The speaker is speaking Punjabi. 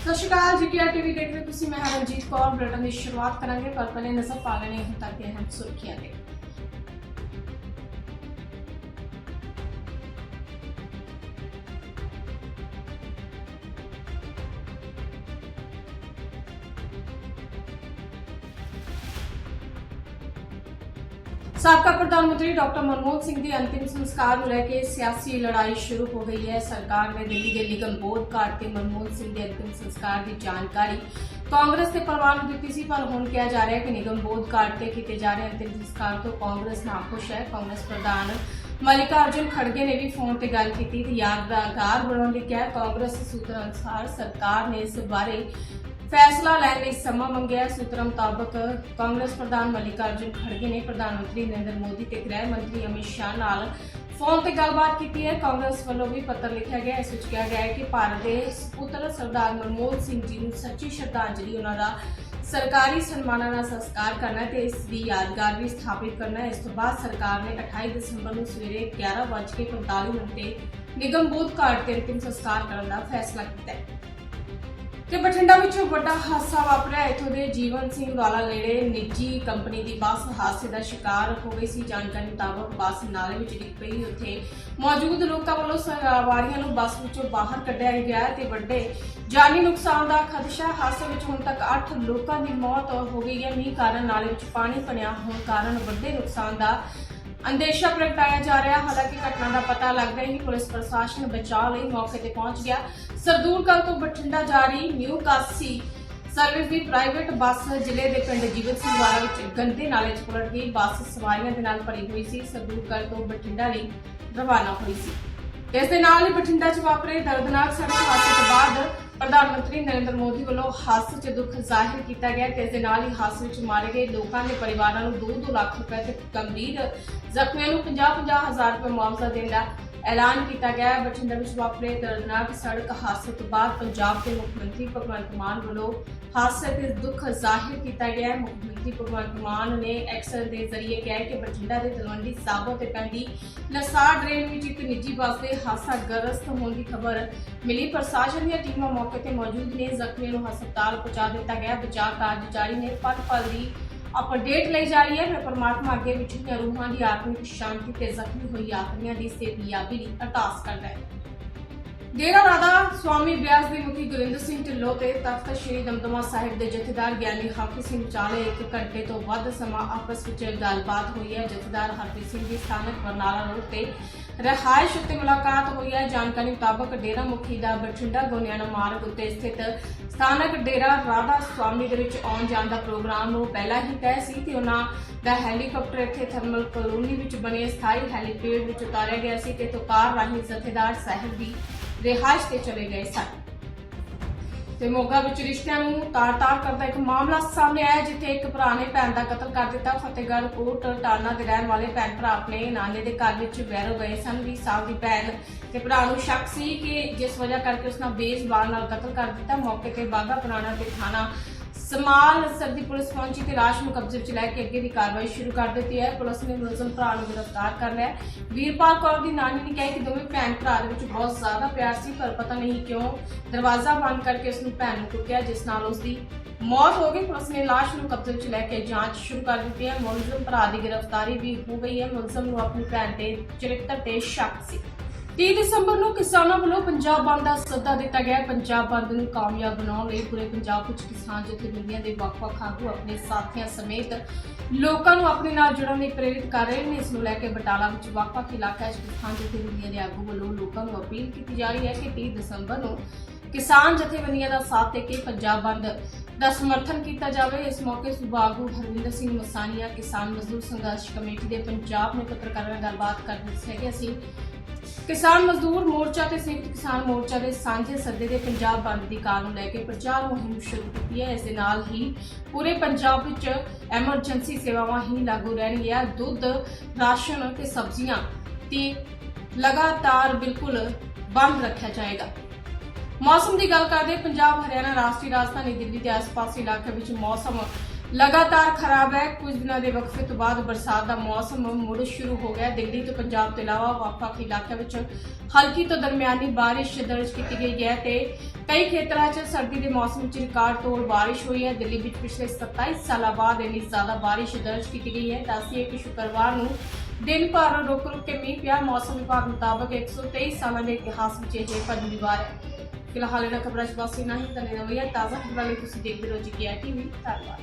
ਸਤਿ ਸ਼੍ਰੀ ਅਕਾਲ ਜੀਪੀਆਰ ਟੀਵੀ ਦੇਖ ਰਹੇ ਹੋ ਤੁਸੀਂ? ਮੈਂ ਹਾਂ ਰਣਜੀਤ ਕੌਰ। ਬ੍ਰਿਟਨ ਦੀ ਸ਼ੁਰੂਆਤ ਕਰਾਂਗੇ, ਪਰ ਪਹਿਲੇ ਨਜ਼ਰ ਪਾ ਲੈਣੇ ਹੁਣ ਤੱਕ ਦੀਆਂ ਹਨ ਸੁਰਖੀਆਂ ਤੇ ਸਾਬਕਾ ਪ੍ਰਧਾਨ ਮੰਤਰੀ ਡਾਕਟਰ ਮਨਮੋਹਨ ਸਿੰਘ ਦੇ ਅੰਤਿਮ ਸੰਸਕਾਰ ਨੂੰ ਲੈ ਕੇ ਸਿਆਸੀ ਲੜਾਈ ਸ਼ੁਰੂ ਹੋ ਗਈ ਹੈ। ਸਰਕਾਰ ਨੇ ਦਿੱਲੀ ਦੇ ਨਿਗਮ ਬੋਧ ਘਾਟ ਤੇ ਮਨਮੋਹਨ ਸਿੰਘ ਦੇ ਅੰਤਿਮ ਸੰਸਕਾਰ ਦੀ ਜਾਣਕਾਰੀ ਕਾਂਗਰਸ ਦੇ ਪਰਿਵਾਰ ਨੂੰ ਦਿੱਤੀ ਸੀ, ਪਰ ਹੁਣ ਕਿਹਾ ਜਾ ਰਿਹਾ ਹੈ ਕਿ ਨਿਗਮ ਬੋਧ ਘਾਟ ਤੇ ਕੀਤੇ ਜਾ ਰਹੇ ਅੰਤਿਮ ਸੰਸਕਾਰ ਤੋਂ ਕਾਂਗਰਸ ਨਾਖੁਸ਼ ਹੈ। ਕਾਂਗਰਸ ਪ੍ਰਧਾਨ ਮਲਿਕਾਰਜੁਨ ਖੜਗੇ ਨੇ ਵੀ ਫੋਨ ਤੇ ਗੱਲ ਕੀਤੀ ਤੇ ਯਾਦਗਾਰ ਬਣਾਉਣ ਲਈ ਕਿਹਾ ਕਾਂਗਰਸ ਸੂਤਰ ਅਨੁਸਾਰ ਸਰਕਾਰ ਨੇ ਇਸ ਬਾਰੇ ਫੈਸਲਾ ਲੈਣ ਲਈ ਸਮਾਂ ਮੰਗਿਆ। ਸੂਤਰਾਂ ਮੁਤਾਬਕ ਕਾਂਗਰਸ ਪ੍ਰਧਾਨ ਮਲਿਕਾਰਜੁਨ ਖੜਗੇ ਨੇ ਪ੍ਰਧਾਨ ਮੰਤਰੀ ਨਰਿੰਦਰ ਮੋਦੀ ਤੇ ਗ੍ਰਹਿ ਮੰਤਰੀ ਅਮਿਤ ਸ਼ਾਹ ਨਾਲ ਫੋਨ ਤੇ ਗੱਲਬਾਤ ਕੀਤੀ ਹੈ। ਕਾਂਗਰਸ ਵੱਲੋਂ ਵੀ ਪੱਤਰ ਲਿਖਿਆ ਗਿਆ ਇਸ ਵਿੱਚ ਕਿਹਾ ਗਿਆ ਹੈ ਕਿ ਭਾਰਤ ਦੇ ਸਪੁੱਤਰ ਸਰਦਾਰ ਮਨਮੋਹਨ ਸਿੰਘ ਜੀ ਨੂੰ ਸੱਚੀ ਸ਼ਰਧਾਂਜਲੀ ਉਹਨਾਂ ਦਾ ਸਰਕਾਰੀ ਸਨਮਾਨਾਂ ਨਾਲ ਸੰਸਕਾਰ ਕਰਨਾ ਹੈ ਤੇ ਇਸ ਦੀ ਯਾਦਗਾਰ ਵੀ ਸਥਾਪਿਤ ਕਰਨਾ ਇਸ ਤੋਂ ਬਾਅਦ ਸਰਕਾਰ ਨੇ 28 ਦਸੰਬਰ ਨੂੰ ਸਵੇਰੇ 11:45 ਮਿੰਟ ਤੇ ਨਿਗਮ ਬੋਧ ਘਾਟ ਤੇ ਅੰਤਿਮ ਸੰਸਕਾਰ ਕਰਨ ਦਾ ਫੈਸਲਾ ਕੀਤਾ ਹੈ। ਤੇ ਬਠਿੰਡਾ ਵਿੱਚ ਵੱਡਾ ਹਾਦਸਾ ਵਾਪਰਿਆ। ਇਥੋਂ ਦੇ ਜੀਵਨ ਸਿੰਘ ਵਾਲਾ ਨੇੜੇ ਨਿੱਜੀ ਕੰਪਨੀ ਦੀ ਬੱਸ ਹਾਦਸੇ ਦਾ ਸ਼ਿਕਾਰ ਹੋ ਗਈ ਸੀ। ਜਾਣਕਾਰੀ ਮੁਤਾਬਕ ਬੱਸ ਨਾਲੇ ਵਿੱਚ ਡਿੱਗ ਪਈ। ਉੱਥੇ ਮੌਜੂਦ ਲੋਕਾਂ ਵੱਲੋਂ ਸਵਾਰੀਆਂ ਨੂੰ ਬੱਸ ਵਿੱਚੋਂ ਬਾਹਰ ਕੱਢਿਆ ਗਿਆ ਤੇ ਵੱਡੇ ਜਾਨੀ ਨੁਕਸਾਨ ਦਾ ਖਦਸ਼ਾ। ਹਾਦਸੇ ਵਿੱਚ ਹੁਣ ਤੱਕ 8 ਲੋਕਾਂ ਦੀ ਮੌਤ ਹੋ ਗਈ ਹੈ। ਮੀਂਹ ਕਾਰਨ ਨਾਲੇ ਵਿੱਚ ਪਾਣੀ ਭਰਿਆ ਹੋਣ ਕਾਰਨ ਵੱਡੇ ਨੁਕਸਾਨ ਦਾ ਅੰਦੇਸ਼ਾ ਪ੍ਰਗਟਾਇਆ ਜਾ ਰਿਹਾ। ਹਾਲਾਂਕਿ ਘਟਨਾ ਦਾ ਪਤਾ ਲੱਗਦਾ ਹੀ ਪੁਲਿਸ ਪ੍ਰਸ਼ਾਸਨ ਬਚਾਅ ਲਈ ਮੌਕੇ ਤੇ ਪਹੁੰਚ ਗਿਆ। ਸਰਦੂਲਗੜ੍ਹ ਤੋਂ ਬਠਿੰਡਾ ਜਾ ਰਹੀ ਨਿਊ ਕਾਸੀ ਸਰਵਿਸ ਦੀ ਪ੍ਰਾਈਵੇਟ ਬੱਸ ਜ਼ਿਲ੍ਹੇ ਦੇ ਪਿੰਡ ਜੀਵਤ ਸਿੰਘ ਵਾਲਾ ਵਿੱਚ ਗੰਦੇ ਨਾਲੇ 'ਚ ਪਲਟ ਗਈ। ਬੱਸ ਸਵਾਰੀਆਂ ਦੇ ਨਾਲ ਭਰੀ ਹੋਈ ਸੀ। ਸਰਦੂਲਗੜ੍ਹ ਤੋਂ ਬਠਿੰਡਾ ਲਈ ਰਵਾਨਾ ਹੋਈ ਸੀ। ਇਸ ਦੇ ਨਾਲ ਹੀ ਬਠਿੰਡਾ 'ਚ ਵਾਪਰੇ ਦਰਦਨਾਕ ਸੜਕ ਹਾਦਸੇ ਤੋਂ ਬਾਅਦ ਪ੍ਰਧਾਨ ਮੰਤਰੀ ਨਰਿੰਦਰ ਮੋਦੀ ਵੱਲੋਂ ਹਾਦਸੇ 'ਚ ਦੁੱਖ ਜ਼ਾਹਿਰ ਕੀਤਾ ਗਿਆ ਤੇ ਇਸ ਦੇ ਨਾਲ ਹੀ ਹਾਦਸੇ ਵਿੱਚ ਮਾਰੇ ਗਏ ਲੋਕਾਂ ਦੇ ਪਰਿਵਾਰਾਂ ਨੂੰ 2-2 ਲੱਖ ਰੁਪਏ ਤੇ ਗੰਭੀਰ ਜ਼ਖਮੀਆਂ ਨੂੰ 50-50 ਹਜ਼ਾਰ ਰੁਪਏ ਮੁਆਵਜ਼ਾ ਦੇਣ ਦਾ ਐਲਾਨ ਕੀਤਾ ਗਿਆ ਹੈ। ਬਠਿੰਡਾ ਵਿੱਚ ਵਾਪਰੇ ਦਰਦਨਾਕ ਸੜਕ ਹਾਦਸੇ ਤੋਂ ਬਾਅਦ ਪੰਜਾਬ ਦੇ ਮੁੱਖ ਮੰਤਰੀ ਭਗਵੰਤ ਮਾਨ ਵੱਲੋਂ ਹਾਦਸੇ ਤੇ ਦੁੱਖ ਜ਼ਾਹਿਰ ਕੀਤਾ ਗਿਆ ਹੈ। ਮੁੱਖ ਮੰਤਰੀ ਭਗਵੰਤ ਮਾਨ ਨੇ ਐਕਸਲ ਦੇ ਜ਼ਰੀਏ ਕਿਹਾ ਕਿ ਬਠਿੰਡਾ ਦੇ ਤਲਵੰਡੀ ਸਾਬੋ ਤੇ ਪੈਂਦੀ ਲਸਾੜ ਡਰੇਨ ਵਿੱਚ ਇੱਕ ਨਿੱਜੀ ਬੱਸ ਦੇ ਹਾਦਸਾ ਗ੍ਰਸਤ ਹੋਣ ਦੀ ਖਬਰ ਮਿਲੀ। ਪ੍ਰਸ਼ਾਸਨ ਦੀਆਂ ਟੀਮਾਂ ਮੌਕੇ ਤੇ ਮੌਜੂਦ ਨੇ। ਜ਼ਖਮੀਆਂ ਨੂੰ ਹਸਪਤਾਲ ਪਹੁੰਚਾ ਦਿੱਤਾ ਗਿਆ। ਬਚਾਅ ਕਾਰਜ ਜਾਰੀ ਨੇ। ਪਲ ਪਲ ਦੀ ਅਪਡੇਟ ਲਈ ਜਾ ਰਹੀ ਹੈ ਮੈਂ ਪਰਮਾਤਮਾ ਅੱਗੇ ਵਿਛੜੀਆਂ ਰੂਹਾਂ ਦੀ ਆਤਮਿਕ ਸ਼ਾਂਤੀ ਤੇ ਜ਼ਖਮੀ ਹੋਈ ਯਾਤਰੀਆਂ ਦੀ ਸਿਹਤਯਾਬੀ ਲਈ ਅਰਦਾਸ ਕਰਦਾ ਹੈ। ਡੇਰਾ ਰਾਧਾ ਸਵਾਮੀ ਬਿਆਸ ਦੇ ਮੁਖੀ ਗੁਰਿੰਦਰ ਸਿੰਘ ਢਿੱਲੋਂ ਤੇ ਤਖਤ ਸ੍ਰੀ ਦਮਦਮਾ ਸਾਹਿਬ ਦੇ ਜਥੇਦਾਰ ਗਿਆਨੀ ਹਾਫਿਜ਼ ਸਿੰਘ ਚਾਲੇ ਇੱਕ ਘੰਟੇ ਤੋਂ ਵੱਧ ਸਮਾਂ ਆਪਸ ਵਿੱਚ ਗੱਲਬਾਤ ਹੋਈ ਹੈ। ਜਥੇਦਾਰ ਹਰਪ੍ਰੀਤ ਸਿੰਘ ਦੀ ਸਥਾਨਕ ਬਰਨਾਲਾ ਰੋਡ ਤੇ ਰਹਾਇਸ਼ ਉੱਤੇ ਮੁਲਾਕਾਤ ਹੋਈ ਹੈ। ਜਾਣਕਾਰੀ ਮੁਤਾਬਕ ਡੇਰਾ ਮੁਖੀ ਦਾ ਬਠਿੰਡਾ ਗੋਨਿਆਣਾ ਮਾਰਗ ਉੱਤੇ ਸਥਿਤ ਸਥਾਨਕ ਡੇਰਾ ਰਾਧਾ ਸਵਾਮੀ ਦੇ ਵਿੱਚ ਆਉਣ ਜਾਣ ਦਾ ਪ੍ਰੋਗਰਾਮ ਨੂੰ ਪਹਿਲਾਂ ਹੀ ਤੈਅ ਸੀ ਤੇ ਉਹਨਾਂ ਦਾ ਹੈਲੀਕਾਪਟਰ ਇੱਥੇ ਥਰਮਲ ਕਲੋਨੀ ਵਿੱਚ ਬਣੇ ਸਥਾਈ ਹੈਲੀਪੈਡ ਵਿੱਚ ਉਤਾਰਿਆ ਗਿਆ ਸੀ ਤੇ ਤੋਂ ਕਾਰ ਰਾਹੀਂ ਜਥੇਦਾਰ ਸਾਹਿਬ ਦੀ ਰਿਹਾਇਸ਼ ਤੇ ਚਲੇ ਗਏ ਸਨ। ਤੇ ਮੋਗਾ ਵਿੱਚ ਰਿਸ਼ਤਿਆਂ ਨੂੰ ਤਾਰ-ਤਾਰ ਕਰਦਾ ਇੱਕ ਮਾਮਲਾ ਸਾਹਮਣੇ ਆਇਆ, ਜਿੱਥੇ ਇੱਕ ਭਰਾ ਨੇ ਭੈਣ ਦਾ ਕਤਲ ਕਰ ਦਿੱਤਾ। ਫਤਿਹਗੜ੍ਹ ਕੋਟ ਟਾਲਾ ਦੇ ਰਹਿਣ ਵਾਲੇ ਭੈਣ ਭਰਾ ਆਪਣੇ ਨਾਨੇ ਦੇ ਘਰ ਵਿੱਚ ਬੈਰੋ ਗਏ ਸਨ। 20 ਸਾਲ ਦੀ ਭੈਣ ਤੇ ਭਰਾ ਨੂੰ ਸ਼ੱਕ ਸੀ ਕਿ ਜਿਸ ਵਜ੍ਹਾ ਕਰਕੇ ਉਸ ਨਾਲ ਬੇਜ਼ਬਾਨ ਨਾਲ ਕਤਲ ਕਰ ਦਿੱਤਾ। ਮੌਕੇ ਤੇ ਬਾਗਾ ਪੁਰਾਣਾ ਤੇ ਥਾਣਾ ਸਮਾਲ ਅਸਰ ਦੀ ਪੁਲਿਸ ਪਹੁੰਚੀ ਤੇ ਲਾਸ਼ ਨੂੰ ਕਬਜ਼ੇ ਵਿੱਚ ਲੈ ਕੇ ਅੱਗੇ ਦੀ ਕਾਰਵਾਈ ਸ਼ੁਰੂ ਕਰ ਦਿੱਤੀ ਹੈ। ਪੁਲਿਸ ਨੇ ਮੁਲਜ਼ਮ ਭਰਾ ਨੂੰ ਗ੍ਰਿਫਤਾਰ ਕਰ ਲਿਆ ਵੀਰਪਾਲ ਕੌਰ ਦੀ ਨਾਨੀ ਨੇ ਕਿਹਾ ਕਿ ਦੋਵੇਂ ਭੈਣ ਭਰਾ ਦੇ ਵਿੱਚ ਬਹੁਤ ਜ਼ਿਆਦਾ ਪਿਆਰ ਸੀ, ਪਰ ਪਤਾ ਨਹੀਂ ਕਿਉਂ ਦਰਵਾਜ਼ਾ ਬੰਦ ਕਰਕੇ ਉਸ ਨੂੰ ਭੈਣ ਨੂੰ ਕੁੱਟਿਆ, ਜਿਸ ਨਾਲ ਉਸ ਦੀ ਮੌਤ ਹੋ ਗਈ। ਪੁਲਿਸ ਨੇ ਲਾਸ਼ ਨੂੰ ਕਬਜ਼ੇ ਵਿੱਚ ਲੈ ਕੇ ਜਾਂਚ ਸ਼ੁਰੂ ਕਰ ਦਿੱਤੀ ਹੈ। ਮੁਲਜ਼ਮ ਭਰਾ ਦੀ ਗ੍ਰਿਫਤਾਰੀ ਵੀ ਹੋ ਗਈ ਹੈ। ਮੁਲਜ਼ਮ ਨੂੰ ਆਪਣੀ ਭੈਣ ਤੇ ਚਰਿੱਤਰ ਤੇ ਸ਼ੱਕ ਸੀ। 30 ਦਸੰਬਰ ਨੂੰ ਕਿਸਾਨਾਂ ਵੱਲੋਂ ਪੰਜਾਬ ਬੰਦ ਦਾ ਸੱਦਾ ਦਿੱਤਾ ਗਿਆ ਪੰਜਾਬ ਬੰਦ ਨੂੰ ਕਾਮਯਾਬ ਬਣਾਉਣ ਲਈ ਪੂਰੇ ਪੰਜਾਬ ਵਿੱਚ ਕਿਸਾਨ ਜਥੇਬੰਦੀਆਂ ਦੇ ਵੱਖ-ਵੱਖ ਆਗੂ ਆਪਣੇ ਸਾਥੀਆਂ ਸਮੇਤ ਲੋਕਾਂ ਨੂੰ ਆਪਣੇ ਨਾਲ ਜੁੜਨ ਲਈ ਪ੍ਰੇਰਿਤ ਕਰ ਰਹੇ ਨੇ। ਇਸ ਨੂੰ ਲੈ ਕੇ ਬਟਾਲਾ ਵਿੱਚ ਵੱਖ-ਵੱਖ ਇਲਾਕਿਆਂ 'ਚ ਕਿਸਾਨ ਜਥੇਬੰਦੀਆਂ ਦੇ ਆਗੂ ਵੱਲੋਂ ਲੋਕਾਂ ਨੂੰ ਅਪੀਲ ਕੀਤੀ ਜਾ ਰਹੀ ਹੈ ਕਿ 30 ਦਸੰਬਰ ਨੂੰ ਕਿਸਾਨ ਜਥੇਬੰਦੀਆਂ ਦਾ ਸਾਥ ਦੇ ਕੇ ਪੰਜਾਬ ਬੰਦ ਦਾ ਸਮਰਥਨ ਕੀਤਾ ਜਾਵੇ। ਇਸ ਮੌਕੇ ਸੂਬਾ ਆਗੂ ਹਰਵਿੰਦਰ ਸਿੰਘ ਮਸਾਨੀਆ, ਕਿਸਾਨ ਮਜ਼ਦੂਰ ਸੰਘਰਸ਼ ਕਮੇਟੀ ਦੇ ਪੰਜਾਬ ਨੇ ਪੱਤਰਕਾਰਾਂ ਨਾਲ ਗੱਲਬਾਤ ਕਰਦੇ ਦੱਸਿਆ ਕਿ ਅਸੀਂ ਕਿਸਾਨ ਮਜ਼ਦੂਰ ਮੋਰਚਾ ਤੇ ਸੰਯੁਕਤ ਕਿਸਾਨ ਮੋਰਚਾ ਦੇ ਸਾਂਝੇ ਸੱਦੇ ਦੇ ਪੰਜਾਬ ਬੰਦ ਦੀ ਕਾਲ ਨੂੰ ਲੈ ਕੇ ਪ੍ਰਚਾਰ ਮੁਹਿੰਮ ਸ਼ੁਰੂ ਕੀਤੀ ਹੈ। ਇਸ ਦੇ ਨਾਲ ਹੀ ਪੂਰੇ ਪੰਜਾਬ ਵਿੱਚ ਐਮਰਜੈਂਸੀ ਸੇਵਾਵਾਂ ਹੀ ਲਾਗੂ ਰਹਿਣਗੀਆਂ। ਦੁੱਧ, ਰਾਸ਼ਨ ਤੇ ਸਬਜ਼ੀਆਂ ਤੇ ਲਗਾਤਾਰ ਬਿਲਕੁਲ ਬੰਦ ਰੱਖਿਆ ਜਾਏਗਾ। ਮੌਸਮ ਦੀ ਗੱਲ ਕਰਦੇ ਪੰਜਾਬ, ਹਰਿਆਣਾ, ਰਾਸ਼ਟਰੀ ਰਾਜਧਾਨੀ ਦਿੱਲੀ ਦੇ ਆਸ-ਪਾਸ ਇਲਾਕੇ ਵਿੱਚ ਮੌਸਮ ਲਗਾਤਾਰ ਖਰਾਬ ਹੈ। ਕੁਝ ਦਿਨਾਂ ਦੇ ਵਕਫੇ ਤੋਂ ਬਾਅਦ ਬਰਸਾਤ ਦਾ ਮੌਸਮ ਮੁੜ ਸ਼ੁਰੂ ਹੋ ਗਿਆ। ਦਿੱਲੀ ਤੋਂ ਪੰਜਾਬ ਤੋਂ ਇਲਾਵਾ ਵੱਖ-ਵੱਖ ਇਲਾਕਿਆਂ ਵਿੱਚ ਹਲਕੀ ਤੋਂ ਦਰਮਿਆਨੀ ਬਾਰਿਸ਼ ਦਰਜ ਕੀਤੀ ਗਈ ਹੈ ਤੇ ਕਈ ਖੇਤਰਾਂ 'ਚ ਸਰਦੀ ਦੇ ਮੌਸਮ 'ਚ ਰਿਕਾਰਡ ਤੋੜ ਬਾਰਿਸ਼ ਹੋਈ ਹੈ। ਦਿੱਲੀ ਵਿੱਚ ਪਿਛਲੇ 27 ਸਾਲਾਂ ਬਾਅਦ ਇੰਨੀ ਜ਼ਿਆਦਾ ਬਾਰਿਸ਼ ਦਰਜ ਕੀਤੀ ਗਈ ਹੈ। ਦੱਸੀਏ ਕਿ ਸ਼ੁੱਕਰਵਾਰ ਨੂੰ ਦਿਨ ਭਰ ਰੁਕ ਰੁਕ ਕੇ ਮੀਂਹ ਪਿਆ। ਮੌਸਮ ਵਿਭਾਗ ਮੁਤਾਬਕ 123 ਸਾਲਾਂ ਦੇ ਇਤਿਹਾਸ ਵਿੱਚ ਇਹ ਪੰਜਵੀਂ ਵਾਰ ਹੈ। ਫਿਲਹਾਲ ਇਹਨਾਂ ਖਬਰਾਂ 'ਚ ਬਸ ਇੰਨਾ ਹੀ। ਤਾਂ ਨਵੀਆਂ ਤਾਜ਼ਾ ਖਬਰਾਂ ਲਈ ਤੁਸੀਂ ਦੇਖਦੇ ਰਹੋ ਜੀ ਟੀਵੀ ਧੰਨਵਾਦ।